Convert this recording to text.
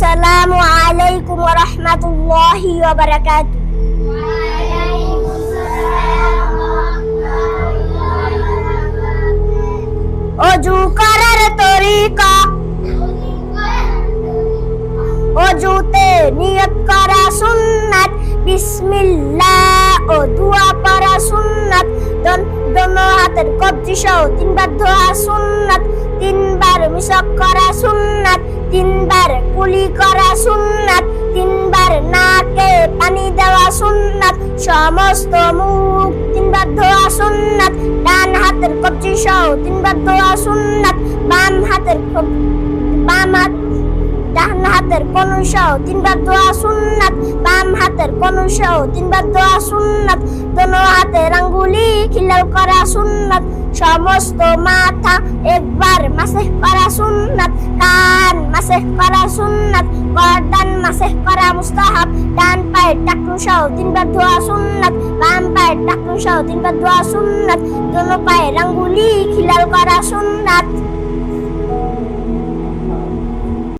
আসসালামু আলাইকুম ওয়া রাহমাতুল্লাহি ওয়া অজু করার তরিকা। অজুতে নিয়ত করা সুন্নাত। বিসমিল্লাহ ও দোয়া পড়া সুন্নাত। দন দোনো হাতের কবজি সহ তিনবার ধোয়া সুন্নাত। তিনবার করা সুন্নাত, তিনবার কুলি করা সুন্নাত, তিনবার নাকে পানি দেওয়া সুন্নাত, সমস্ত মুখ তিনবার ধোয়া সুন্নাত, ডান হাতের কবজি সহ তিনবার ধোয়া সুন্নাত, বাম হাতের বাম হাত হাতের কনুসহ তিনবার দোয়া সুন্নাত, বাম হাতের কনুসহ তিনবার দোয়া সুন্নাত, দোনো হাতের আঙ্গুলি খিলাল করা সুন্নাত, সমস্ত মাথা একবার মাসে করা সুন্নাত, কান মাসে করা সুন্নাত, গর্দান মাসে করা মুস্তাহাব, ডান পায়ের টাকনু সহ তিনবার ধোয়া সুন্নাত, বাম পায়ের টাকনু সহ তিনবার ধোয়া সুন্নাত, দোনো পায়ের আঙ্গুলি খিলাল করা সুন্নাত।